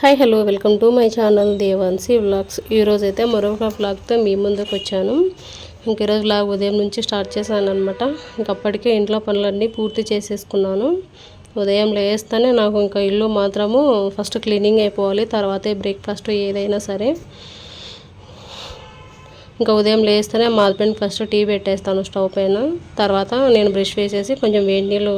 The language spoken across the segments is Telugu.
Hi hello welcome to my channel Devansi vlogs ఈరోజు అయితే మరొక వ్లాగ్తో మీ ముందుకు వచ్చాను. ఇంక ఈరోజు వ్లాగ్ ఉదయం నుంచి స్టార్ట్ చేశాను అనమాట ఇంకప్పటికే ఇంట్లో పనులన్నీ పూర్తి చేసేసుకున్నాను. ఉదయం లేస్తేనే నాకు ఇంకా ఇల్లు మాత్రము ఫస్ట్ క్లీనింగ్ అయిపోవాలి తర్వాతే బ్రేక్ఫాస్ట్ ఏదైనా సరే. ఇంకా ఉదయం లేస్తేనే మా హస్బెండ్ ఫస్ట్ టీ పెట్టేస్తాను స్టవ్ పైన. తర్వాత నేను బ్రష్ వేసేసి కొంచెం వేడి నీళ్ళు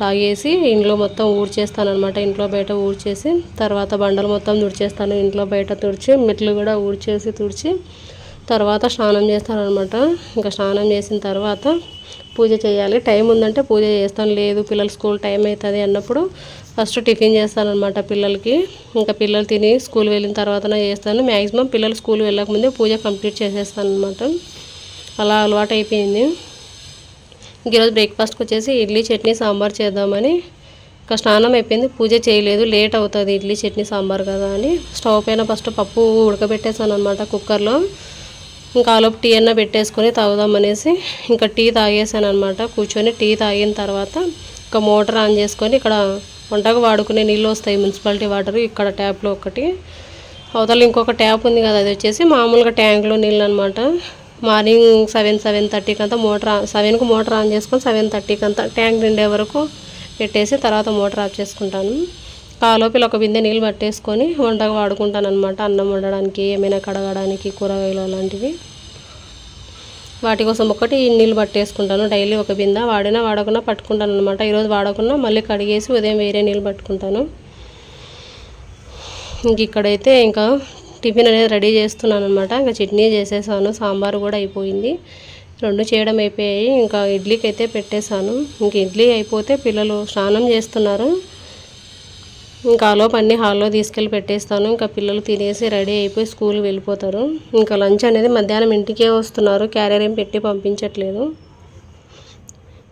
తాగేసి ఇంట్లో మొత్తం ఊడ్చేస్తాను అనమాట ఇంట్లో బయట ఊడ్చేసి తర్వాత బండలు మొత్తం తుడిచేస్తాను. ఇంట్లో బయట తుడిచి మెట్లు కూడా ఊడ్చేసి తుడిచి తర్వాత స్నానం చేస్తాను అనమాట ఇంకా స్నానం చేసిన తర్వాత పూజ చేయాలి. టైం ఉందంటే పూజ చేస్తాను. లేదు పిల్లలు స్కూల్ టైం అవుతుంది అన్నప్పుడు ఫస్ట్ టిఫిన్ చేస్తాను అనమాట పిల్లలకి. ఇంకా పిల్లలు తిని స్కూల్ వెళ్ళిన తర్వాతనే చేస్తాను. మ్యాక్సిమం పిల్లలు స్కూల్ వెళ్ళకముందే పూజ కంప్లీట్ చేసేస్తాను అనమాట అలా అలవాటు అయిపోయింది ఈరోజు బ్రేక్ఫాస్ట్కి వచ్చేసి ఇడ్లీ చట్నీ సాంబార్ చేద్దామని. ఇంకా స్నానం అయిపోయింది. పూజ చేయలేదు. లేట్ అవుతుంది ఇడ్లీ చట్నీ సాంబార్ కదా అని. స్టవ్ పైన ఫస్ట్ పప్పు ఉడకబెట్టేసాను అనమాట కుక్కర్లో. ఇంకా ఆలోపు టీ అన్న పెట్టేసుకొని తాగుదామనేసి ఇంకా టీ తాగేసాను అనమాట కూర్చొని టీ తాగిన తర్వాత ఇంకా మోటార్ ఆన్ చేసుకొని ఇక్కడ వంటకు వాడుకునే నీళ్ళు వస్తాయి. మున్సిపాలిటీ వాటర్ ఇక్కడ ట్యాప్లో ఒకటి. అవతల ఇంకొక ట్యాప్ ఉంది కదా అది వచ్చేసి మామూలుగా ట్యాంక్లో నీళ్ళు అనమాట మార్నింగ్ సెవెన్ సెవెన్ థర్టీకి అంతా మోటార్ సెవెన్కి మోటార్ ఆన్ చేసుకొని సెవెన్ థర్టీకి అంతా ట్యాంక్ నిండే వరకు పెట్టేసి తర్వాత మోటార్ ఆఫ్ చేసుకుంటాను. కాలోపల ఒక బిందె నీళ్ళు పట్టేసుకొని వంటగా వాడుకుంటాను అనమాట అన్నం వండడానికి ఏమైనా కడగడానికి కూరగాయలు అలాంటివి. వాటి కోసం ఒకటి నీళ్ళు పట్టేసుకుంటాను. డైలీ ఒక బిందె వాడినా వాడకుండా పట్టుకుంటాను అనమాట ఈరోజు వాడకుండా మళ్ళీ కడిగేసి ఉదయం వేరే నీళ్ళు పట్టుకుంటాను. ఇంక ఇక్కడైతే ఇంకా టిఫిన్ అనేది రెడీ చేస్తున్నాను అనమాట ఇంకా చట్నీ చేసేసాను సాంబార్ కూడా అయిపోయింది. రెండు చేయడం అయిపోయాయి. ఇంకా ఇడ్లీకి అయితే పెట్టేశాను. ఇంక ఇడ్లీ అయిపోతే పిల్లలు స్నానం చేస్తున్నారు. ఇంకా ఆలోపు అన్ని హాల్లో తీసుకెళ్ళి పెట్టేస్తాను. ఇంకా పిల్లలు తినేసి రెడీ అయిపోయి స్కూల్ వెళ్ళిపోతారు. ఇంకా లంచ్ అనేది మధ్యాహ్నం ఇంటికే వస్తున్నారు. క్యారియర్ ఏం పెట్టి పంపించట్లేదు.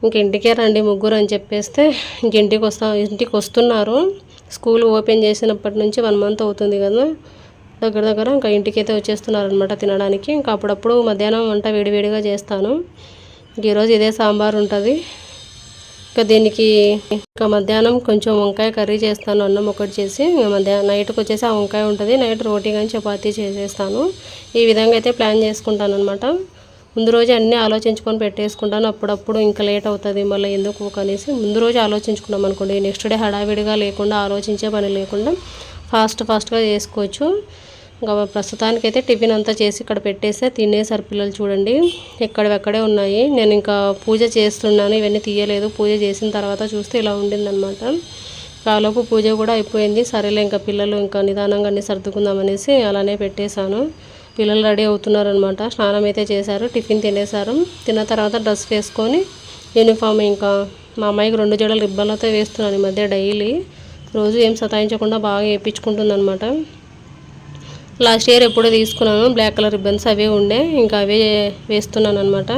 ఇంక ఇంటికే రండి ముగ్గురు అని చెప్పేస్తే ఇంక ఇంటికి వస్తా ఇంటికి వస్తున్నారు. స్కూల్ ఓపెన్ చేసినప్పటి నుంచి వన్ మంత్ అవుతుంది కదా. దగ్గర దగ్గర ఇంకా ఇంటికి అయితే వచ్చేస్తున్నారనమాట తినడానికి. ఇంకా అప్పుడప్పుడు మధ్యాహ్నం వంట వేడివేడిగా చేస్తాను. ఈరోజు ఇదే సాంబార్ ఉంటుంది. ఇంకా దీనికి ఇంకా మధ్యాహ్నం కొంచెం వంకాయ కర్రీ చేస్తాను అన్నం ఒకటి చేసి. మధ్యాహ్నం నైట్కి వచ్చేసి ఆ వంకాయ ఉంటుంది. నైట్ రోటీ కానీ చపాతీ చేసేస్తాను. ఈ విధంగా అయితే ప్లాన్ చేసుకుంటాను అనమాట ముందు రోజు అన్నీ ఆలోచించుకొని పెట్టేసుకుంటాను. అప్పుడప్పుడు ఇంకా లేట్ అవుతుంది. మళ్ళీ ఎందుకు అనేసి ముందు రోజు ఆలోచించుకున్నాం అనుకోండి. నెక్స్ట్ డే హడావిడిగా లేకుండా ఆలోచించే పని లేకుండా ఫాస్ట్ ఫాస్ట్గా చేసుకోవచ్చు. ఇంకా ప్రస్తుతానికైతే టిఫిన్ అంతా చేసి ఇక్కడ పెట్టేస్తే తినేసారు పిల్లలు చూడండి. ఎక్కడెక్కడే ఉన్నాయి. నేను ఇంకా పూజ చేస్తున్నాను. ఇవన్నీ తీయలేదు. పూజ చేసిన తర్వాత చూస్తే ఇలా ఉండిందనమాట కాలోపు పూజ కూడా అయిపోయింది. సరేలే ఇంకా పిల్లలు ఇంకా నిదానంగా అన్ని సర్దుకుందామనేసి అలానే పెట్టేశాను. పిల్లలు రెడీ అవుతున్నారనమాట స్నానం అయితే చేశారు. టిఫిన్ తినేశారు. తిన్న తర్వాత డ్రెస్ వేసుకొని యూనిఫామ్ ఇంకా మా అమ్మాయికి రెండు జడలు రిబ్బన్లతో వేస్తున్నాను ఈ మధ్య డైలీ. రోజు ఏం సతాయించకుండా బాగా వేయించుకుంటుందన్నమాట. లాస్ట్ ఇయర్ ఎప్పుడో తీసుకున్నాను. బ్లాక్ కలర్ రిబ్బన్స్ అవే ఉండే. ఇంకా అవే వేస్తున్నాను అనమాట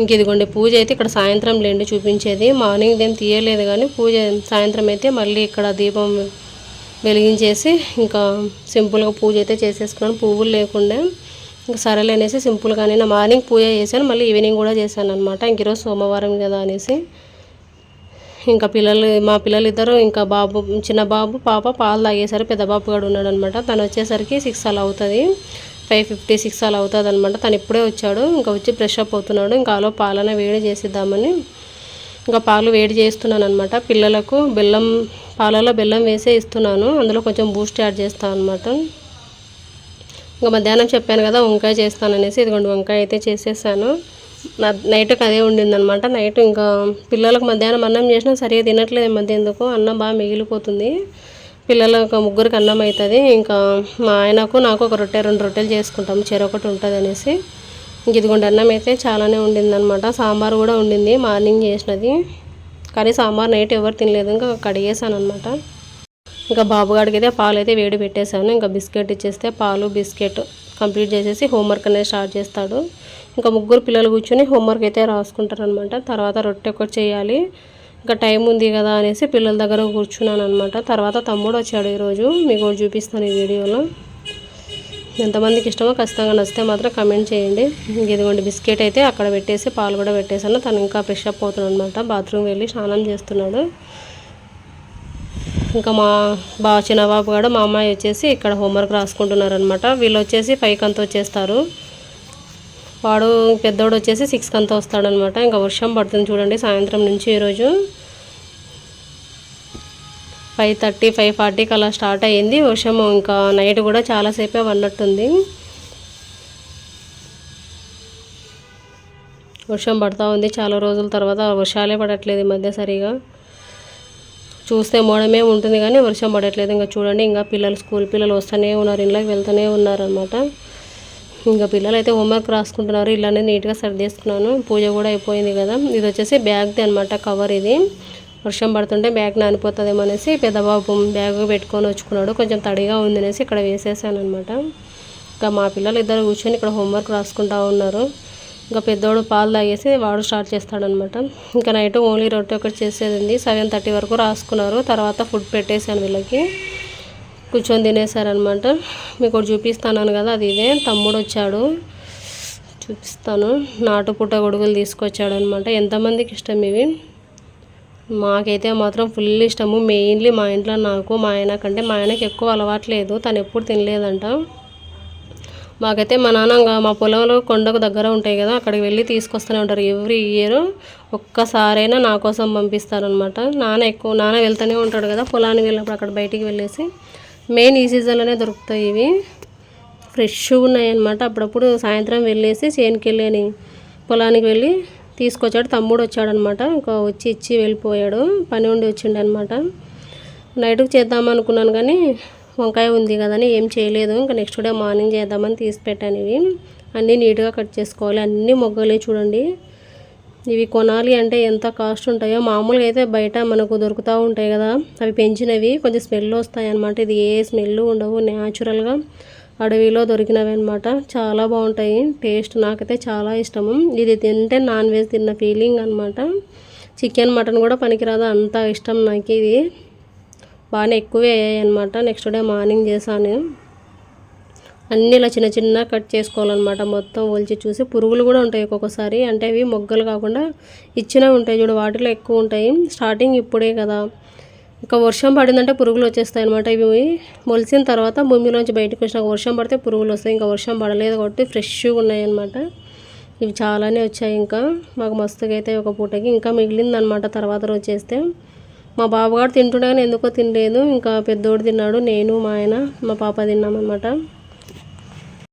ఇంక ఇదిగోండి పూజ అయితే ఇక్కడ సాయంత్రం లేండి చూపించేది. మార్నింగ్ దేం తీయలేదు కానీ పూజ సాయంత్రం అయితే మళ్ళీ ఇక్కడ దీపం వెలిగించేసి ఇంకా సింపుల్గా పూజ అయితే చేసేసుకున్నాను. పువ్వులు లేకుండా. ఇంకా సరేలే అనేసి నేను మార్నింగ్ పూజ చేశాను. మళ్ళీ ఈవినింగ్ కూడా చేశాను అనమాట ఇంక ఈరోజు సోమవారం కదా అనేసి. ఇంకా పిల్లలు మా పిల్లలు ఇద్దరు ఇంకా బాబు చిన్న బాబు పాప పాలు తాగేసరి పెద్ద బాబు కూడా ఉన్నాడు అనమాట తను వచ్చేసరికి సిక్స్ అలా అవుతుంది. ఫైవ్ ఫిఫ్టీ సిక్స్ అలా అవుతుంది అనమాట తను ఇప్పుడే వచ్చాడు. ఇంకా వచ్చి ఫ్రెష్ అప్ అవుతున్నాడు. ఇంకా అలో పాలన వేడి చేసిద్దామని ఇంకా పాలు వేడి చేస్తున్నాను అనమాట పిల్లలకు బెల్లం పాలలో బెల్లం వేసే ఇస్తున్నాను. అందులో కొంచెం బూస్ట్ యాడ్ చేస్తాను అనమాట. ఇంకా మధ్యాహ్నం చెప్పాను కదా వంకాయ చేస్తాననేసి. ఇదిగోండి వంకాయ అయితే చేసేసాను. నైట్కి అదే ఉండిందనమాట. నైట్ ఇంకా పిల్లలకు మధ్యాహ్నం అన్నం చేసినా సరిగా తినట్లేదు మధ్య ఎందుకు. అన్నం బాగా మిగిలిపోతుంది. పిల్లలకు ముగ్గురికి అన్నం అవుతుంది ఇంకా మా ఆయనకు నాకు ఒక రొట్టె రెండు రొట్టెలు చేసుకుంటాం. చెరొకటి ఉంటుంది అనేసి. ఇదిగోండి అన్నం అయితే చాలానే ఉండిందనమాట. సాంబార్ కూడా ఉండింది మార్నింగ్ చేసినది. కానీ సాంబార్ నైట్ ఎవరు తినలేదు. ఇంకా కడిగేసాను అనమాట ఇంకా బాబుగాడికి అయితే పాలు అయితే వేడి పెట్టేశాను. ఇంకా బిస్కెట్ ఇచ్చేస్తే పాలు బిస్కెట్ కంప్లీట్ చేసేసి హోంవర్క్ అనేది స్టార్ట్ చేస్తాడు. ఇంకా ముగ్గురు పిల్లలు కూర్చొని హోంవర్క్ అయితే రాసుకుంటారనమాట తర్వాత రొట్టె ఒకటి చేయాలి. ఇంకా టైం ఉంది కదా అనేసి పిల్లల దగ్గర కూర్చున్నాను అనమాట తర్వాత తమ్ముడు వచ్చాడు ఈరోజు. మీకు చూపిస్తాను ఈ వీడియోలో. ఎంతమందికి ఇష్టమో ఖచ్చితంగా నచ్చితే మాత్రం కమెంట్ చేయండి. ఇదిగోండి బిస్కెట్ అయితే అక్కడ పెట్టేసి పాలు కూడా పెట్టేశాను. తను ఇంకా ఫ్రెష్ అప్ అవుతున్నాడు అనమాట బాత్రూమ్ వెళ్ళి స్నానం చేస్తున్నాడు. ఇంకా మా బా చిన్నబాబు కూడా మా అమ్మాయి వచ్చేసి ఇక్కడ హోంవర్క్ రాసుకుంటున్నారనమాట వీళ్ళు వచ్చేసి పైకి అంతా వచ్చేస్తారు. వాడు పెద్దోడు వచ్చేసి సిక్స్కి అంతా వస్తాడనమాట. ఇంకా వర్షం పడుతుంది చూడండి సాయంత్రం నుంచి ఈరోజు ఫైవ్ థర్టీ ఫైవ్ ఫార్టీకి అలా స్టార్ట్ అయ్యింది. వర్షం ఇంకా నైట్ కూడా చాలాసేపే పడినట్టుంది. వర్షం పడుతూ ఉంది. చాలా రోజుల తర్వాత వర్షాలే పడట్లేదు ఈ మధ్య సరిగా. చూస్తే మోడమే ఉంటుంది కానీ వర్షం పడట్లేదు. ఇంకా చూడండి ఇంకా పిల్లలు స్కూల్ పిల్లలు వస్తూనే ఉన్నారు ఇంట్లోకి వెళ్తూనే ఉన్నారనమాట. ఇంకా పిల్లలు అయితే హోంవర్క్ రాసుకుంటున్నారు. ఇలానే నీట్గా సర్దేసుకున్నాను. పూజ కూడా అయిపోయింది కదా. ఇది వచ్చేసి బ్యాగ్ది అనమాట కవర్ ఇది. వర్షం పడుతుంటే బ్యాగ్ నానిపోతుందేమో అనేసి పెద్దబాబు బ్యాగ్ పెట్టుకొని వచ్చుకున్నాడు. కొంచెం తడిగా ఉంది అనేసి ఇక్కడ వేసేసాను అనమాట ఇంకా మా పిల్లలు ఇద్దరు కూర్చొని ఇక్కడ హోంవర్క్ రాసుకుంటా ఉన్నారు. ఇంకా పెద్దోడు పాలు తాగేసి వాడు స్టార్ట్ చేస్తాడనమాట ఇంకా నైట్ ఓన్లీ రొట్టె ఒకటి చేసేది ఉంది. సెవెన్ థర్టీ వరకు రాసుకున్నారు. తర్వాత ఫుడ్ పెట్టేశాను వీళ్ళకి. కూర్చొని తినేసారనమాట మీకు ఒకటి చూపిస్తాను కదా అది ఇదే. తమ్ముడు వచ్చాడు చూపిస్తాను. నాటుపుట్ట గొడుగులు తీసుకొచ్చాడు అనమాట ఎంతమందికి ఇష్టం ఇవి? మాకైతే మాత్రం ఫుల్ ఇష్టము. మెయిన్లీ మా ఇంట్లో నాకు మా ఆయన కంటే మా ఆయనకి ఎక్కువ అలవాట్లేదు తను ఎప్పుడు తినలేదంట. మాకైతే మా నాన్న మా పొలంలో కొండకు దగ్గర ఉంటాయి కదా అక్కడికి వెళ్ళి తీసుకొస్తూనే ఉంటారు. ఎవ్రీ ఇయర్ ఒక్కసారైనా నా కోసం పంపిస్తారనమాట. నాన్న ఎక్కువ నాన్న వెళ్తూనే ఉంటాడు కదా పొలానికి వెళ్ళినప్పుడు అక్కడ బయటికి వెళ్ళేసి. మెయిన్ ఈ సీజన్లోనే దొరుకుతాయి ఇవి. ఫ్రెష్గా ఉన్నాయన్నమాట. అప్పుడప్పుడు సాయంత్రం వెళ్ళేసి చేనుకి వెళ్ళని పొలానికి వెళ్ళి తీసుకొచ్చాడు. తమ్ముడు వచ్చాడనమాట ఇంకా వచ్చి ఇచ్చి వెళ్ళిపోయాడు. పని ఉండి వచ్చిండు అనమాట నైట్కి చేద్దాం అనుకున్నాను కానీ వంకాయ ఉంది కదని ఏం చేయలేదు. ఇంకా నెక్స్ట్ డే మార్నింగ్ చేద్దామని తీసి పెట్టాను ఇవి. అన్నీ నీట్గా కట్ చేసుకోవాలి. అన్నీ మొగ్గలే చూడండి. ఇవి కొనాలి అంటే ఎంత కాస్ట్ ఉంటాయో మామూలుగా అయితే బయట మనకు దొరుకుతూ ఉంటాయి కదా. అవి పెంచినవి కొంచెం స్మెల్ వస్తాయి అనమాట ఇది ఏ స్మెల్ ఉండవు న్యాచురల్గా అడవిలో దొరికినవి అనమాట చాలా బాగుంటాయి. టేస్ట్ నాకైతే చాలా ఇష్టము. ఇది తింటే నాన్ వెజ్ తిన్న ఫీలింగ్ అనమాట చికెన్ మటన్ కూడా పనికిరాదు. అంత ఇష్టం నాకు ఇది బాగానే ఎక్కువే అయ్యాయి అనమాట నెక్స్ట్ డే మార్నింగ్ చేశాను. అన్నీ ఇలా చిన్న చిన్న కట్ చేసుకోవాలన్నమాట. మొత్తం ఒలిచి చూసి పురుగులు కూడా ఉంటాయి ఒక్కొక్కసారి. అంటే అవి మొగ్గలు కాకుండా ఇచ్చినవి ఉంటాయి చూడు వాటిలో ఎక్కువ ఉంటాయి. స్టార్టింగ్ ఇప్పుడే కదా. ఇంకా వర్షం పడిందంటే పురుగులు వచ్చేస్తాయి అనమాట ఇవి మొలిసిన తర్వాత భూమిలోంచి బయటకు వచ్చినాక వర్షం పడితే పురుగులు వస్తాయి. ఇంకా వర్షం పడలేదు కాబట్టి ఫ్రెష్గా ఉన్నాయి అనమాట ఇవి చాలానే వచ్చాయి ఇంకా. మాకు మస్తుగా అయితే ఒక పూటకి ఇంకా మిగిలిందనమాట తర్వాత రోజు చేస్తే. మా బాబుగారు తింటుండే కానీ ఎందుకో తినలేదు. ఇంకా పెద్దోడు తిన్నాడు నేను మా ఆయన మా పాప తిన్నామన్నమాట.